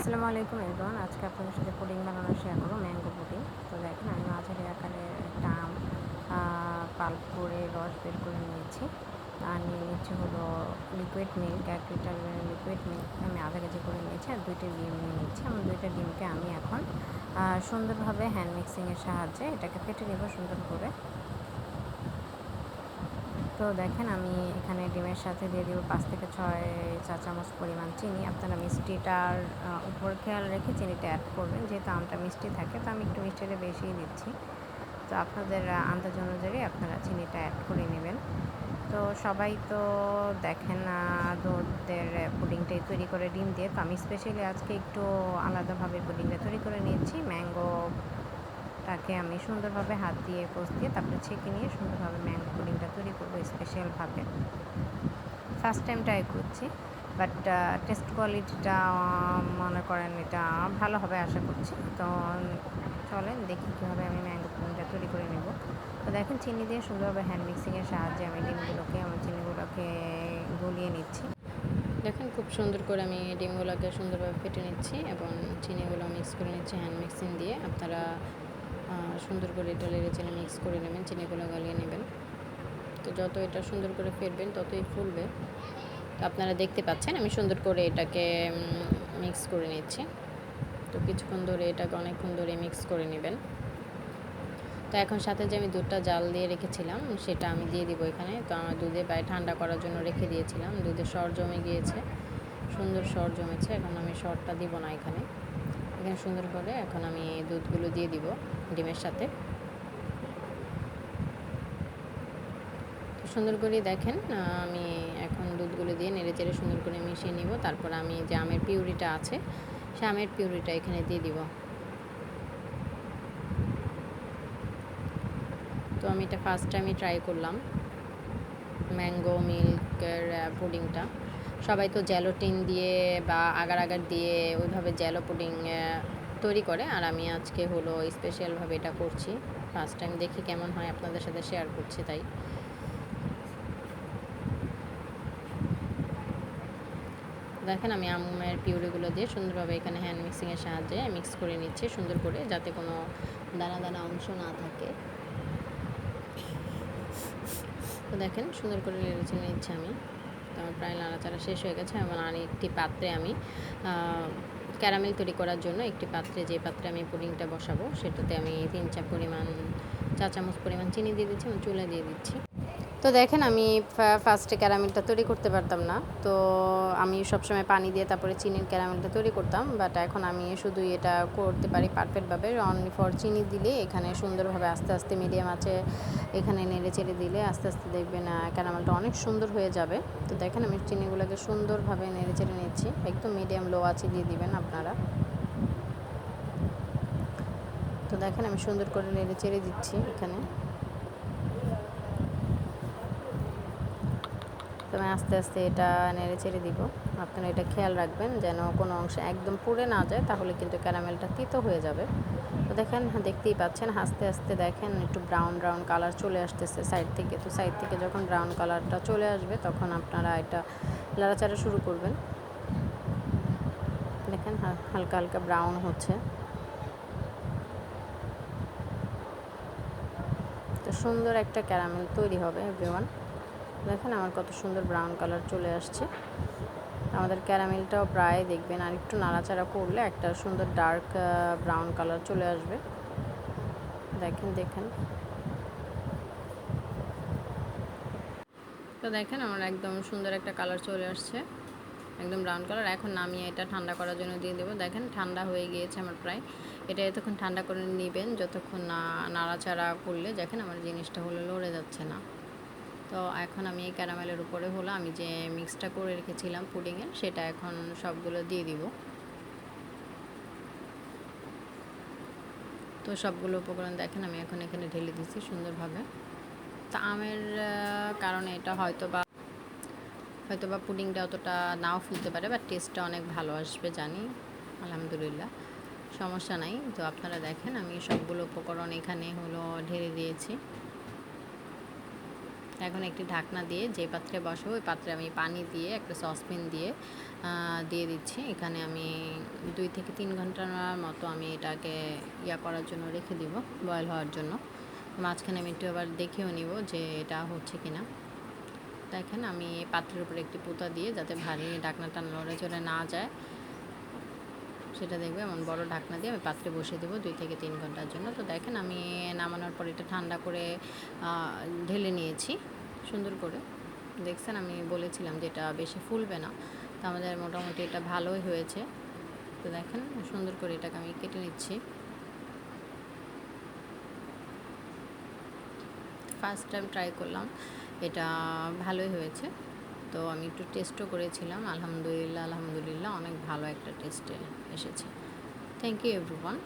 আসসালামু আলাইকুম এভরিওয়ান আজকে আপনাদের সাথে পুডিং বানানো শেয়ার করব ম্যাঙ্গো পুডিং তো দেখেন, আমি মাঝারি আকারে একটা আম পাল্প করে রস বের করে নিয়েছি। আর নিয়ে নিচ্ছি হলো লিকুইড মিল্ক এক লিটার লিকুইড মিল্ক আমি আধা কেজি করে নিয়েছি আর দুইটা ডিম নিয়ে নিচ্ছি। আমার দুইটা ডিমকে আমি এখন সুন্দরভাবে হ্যান্ড মিক্সিংয়ের সাহায্যে এটাকে ফেটে নেব সুন্দর করে। তো দেখেন আমি এখানে ডিমের সাথে দিয়ে দিব পাঁচ থেকে ছয় চা চামচ পরিমাণ চিনি। আপনারা মিষ্টিটার উপর খেয়াল রেখে চিনিটা অ্যাড করবেন। যেহেতু আমটা মিষ্টি থাকে, তো আমি একটু মিষ্টিটা বেশিই দিচ্ছি। তো আপনাদের আন্দাজ অনুযায়ী আপনারা চিনিটা অ্যাড করে নেবেন। তো সবাই তো দেখেন দুধের পুডিংটাই তৈরি করে ডিম দিয়ে। তো আমি স্পেশালি আজকে একটু আলাদাভাবে পুডিংটা তৈরি করে নিয়েছি। ম্যাঙ্গো তাকে আমি সুন্দরভাবে হাত দিয়ে কোষ দিয়ে, তারপরে ছেঁকে নিয়ে সুন্দরভাবে ম্যাঙ্গো পুডিংটা তৈরি করব স্পেশালভাবে ফার্স্ট টাইম ট্রাই করছি বাট টেস্ট কোয়ালিটিটা মনে করেন এটা ভালো হবে আশা করছি। তো, চলেন দেখি কীভাবে আমি ম্যাঙ্গো পুডিংটা তৈরি করে নেব। তো দেখেন চিনি দিয়ে সুন্দরভাবে হ্যান্ড মিক্সিংয়ের সাহায্যে আমি ডিমগুলোকে, আমার চিনিগুলোকে গলিয়ে নিচ্ছি। দেখেন খুব সুন্দর করে আমি ডিমগুলোকে সুন্দরভাবে ফেটে নিচ্ছি এবং চিনিগুলো মিক্স করে নিচ্ছি হ্যান্ড মিক্সিং দিয়ে। আপনারা সুন্দর করে এটা লেড়ে চেনে মিক্স করে নেবেন, চিনি চিনিগুলো গলিয়ে নেবেন। তো যত এটা সুন্দর করে ফেটবেন, ততই ফুলবে। তো আপনারা দেখতে পাচ্ছেন, আমি সুন্দর করে এটাকে মিক্স করে নিচ্ছি। তো কিছুক্ষণ ধরে এটাকে অনেকক্ষণ ধরে মিক্স করে নেবেন। তো এখন সাথে যে আমি দুধটা জাল দিয়ে রেখেছিলাম, সেটা আমি দিয়ে দিব এখানে। তো আমার দুধে পায়ে ঠান্ডা করার জন্য রেখে দিয়েছিলাম। দুধে সর জমে গিয়েছে। সুন্দর সর জমেছে, এখন আমি সরটা দিব না এখানে। এখানে সুন্দর করে এখন আমি দুধগুলো দিয়ে দিব ডিমের সাথে। সুন্দর করে দেখেন আমি এখন দুধগুলো দিয়ে নেড়ে চেড়ে সুন্দর করে মিশিয়ে নিব। তারপর আমি যে আমের পিউরিটা আছে, সে আমের পিউরিটা এখানে দিয়ে দিব। তো আমি এটা ফার্স্ট টাইমই ট্রাই করলাম। ম্যাঙ্গো মিল্কের পুডিংটা সবাই তো জ্যালোটিন দিয়ে বা আগার আগার দিয়ে ওইভাবে জ্যালো পুডিং তৈরি করে। আর আমি আজকে হলো স্পেশালভাবে এটা করছি। ফার্স্ট টাইম দেখি কেমন হয়, আপনাদের সাথে শেয়ার করছি তাই। দেখেন, আমি আমের পিউরিগুলো দিয়ে সুন্দরভাবে এখানে হ্যান্ড মিক্সিংয়ের সাহায্যে মিক্স করে নিচ্ছি, সুন্দর করে, যাতে কোনো দানা দানা অংশ না থাকে। তো দেখেন, সুন্দর করে নিচ্ছি আমি। আমার প্রায় নাড়াচাড়া শেষ হয়ে গেছে এবং আর একটি পাত্রে আমি ক্যারামেল তৈরি করার জন্য একটি পাত্রে যে পাত্রে আমি পুডিংটা বসাবো সেটাতে আমি তিন চা পরিমাণ, চা চামচ পরিমাণ চিনি দিয়ে দিচ্ছি এবং চুলা দিয়ে দিচ্ছি। তো দেখেন আমি ফার্স্টে ক্যারামেলটা তৈরি করতে পারতাম না। তো আমি সবসময় পানি দিয়ে তারপরে চিনির ক্যারামেলটা তৈরি করতাম। বাট এখন আমি শুধু এটা করতে পারি পারফেক্টভাবে অনলি ফর চিনি দিলে এখানে সুন্দরভাবে আস্তে আস্তে মিডিয়াম আছে। এখানে নেড়ে চেড়ে দিলে আস্তে আস্তে দেখবেন ক্যারামেলটা অনেক সুন্দর হয়ে যাবে। তো দেখেন আমি চিনিগুলোকে সুন্দরভাবে নেড়ে চেড়ে নিচ্ছি। একদম মিডিয়াম লো আছে দিয়ে দিবেন আপনারা। তো দেখেন আমি সুন্দর করে নেড়ে চেড়ে দিচ্ছি এখানে। তো আমি আস্তে আস্তে এটা নেড়ে চেড়ে দিব। আপনারা এটা খেয়াল রাখবেন যেন কোনো অংশ একদম পুড়ে না যায়, তাহলে কিন্তু ক্যারামেলটা তিতো হয়ে যাবে। তো দেখেন, দেখতেই পাচ্ছেন, আস্তে আস্তে দেখেন একটু ব্রাউন ব্রাউন কালার চলে আসতেছে সাইড থেকে। তো সাইড থেকে যখন ব্রাউন কালারটা চলে আসবে, তখন আপনারা এটা লাড়াচাড়া শুরু করবেন। দেখেন হালকা হালকা ব্রাউন হচ্ছে। তো সুন্দর একটা ক্যারামেল তৈরি হবে, এভরিওয়ান। দেখেন আমার কত সুন্দর ব্রাউন কালার চলে আসছে। আমাদের ক্যারামেলটাও প্রায় দেখবেন, আর একটু নাড়াচাড়া করলে একটা সুন্দর ডার্ক ব্রাউন কালার চলে আসবে। দেখেন দেখেন। তো দেখেন, আমার একদম সুন্দর একটা কালার চলে আসছে, একদম ব্রাউন কালার এখন নামিয়ে এটা ঠান্ডা করার জন্য দিয়ে দেবো। দেখেন, ঠান্ডা হয়ে গিয়েছে আমার প্রায়। এটা এতক্ষণ ঠান্ডা করে নেবেন, যতক্ষণ না নাড়াচাড়া করলে দেখেন আমার জিনিসটা হলো লড়ে যাচ্ছে না। তো এখন আমি এই ক্যারামেলের উপরে হলো আমি যে মিক্সটা করে রেখেছিলাম পুডিংয়ের সেটা এখন সবগুলো দিয়ে দিব। তো সবগুলো উপকরণ দেখেন, আমি এখন এখানে ঢেলে দিচ্ছি সুন্দরভাবে। তা আমের কারণে এটা হয়তো বা হয়তো বা পুডিংটা অতটা নাও ফুলতে পারে বা টেস্টটা অনেক ভালো আসবে জানি। আলহামদুলিল্লাহ, সমস্যা নাই। তো আপনারা দেখেন, আমি সবগুলো উপকরণ এখানে হলো ঢেলে দিয়েছি। এখন একটি ঢাকনা দিয়ে যে পাত্রে বসাবো, ওই পাত্রে আমি পানি দিয়ে, একটা সসপ্যান দিয়ে দিয়ে দিচ্ছি। এখানে আমি দুই থেকে তিন ঘণ্টার মতো আমি এটাকে ইয়া করার জন্য রেখে দিব, বয়েল হওয়ার জন্য। মাঝখানে আমি একটু আবার দেখেও নিব যে এটা হচ্ছে কি কিনা। দেখেন আমি পাত্রের উপরে একটি পুঁতা দিয়ে যাতে ভারী ঢাকনাটা নড়ে চড়ে না যায়। সেটা দেখবে, এমন বড় ঢাকনা দিয়ে আমি পাত্রে বসিয়ে দেবো দুই থেকে তিন ঘণ্টার জন্য। তো দেখেন আমি নামানোর পর এটা ঠান্ডা করে ঢেলে নিয়েছি সুন্দর করে। দেখছেন আমি বলেছিলাম যে এটা বেশি ফুলবে না। তো আমাদের মোটামুটি এটা ভালোই হয়েছে। তো দেখেন সুন্দর করে এটাকে আমি কেটে নিচ্ছি। ফার্স্ট টাইম ট্রাই করলাম, এটা ভালোই হয়েছে। তো আমি একটু টেস্টও করেছিলাম। আলহামদুলিল্লাহ আলহামদুলিল্লাহ, অনেক ভালো একটা টেস্টে এসেছে। Thank you every everyone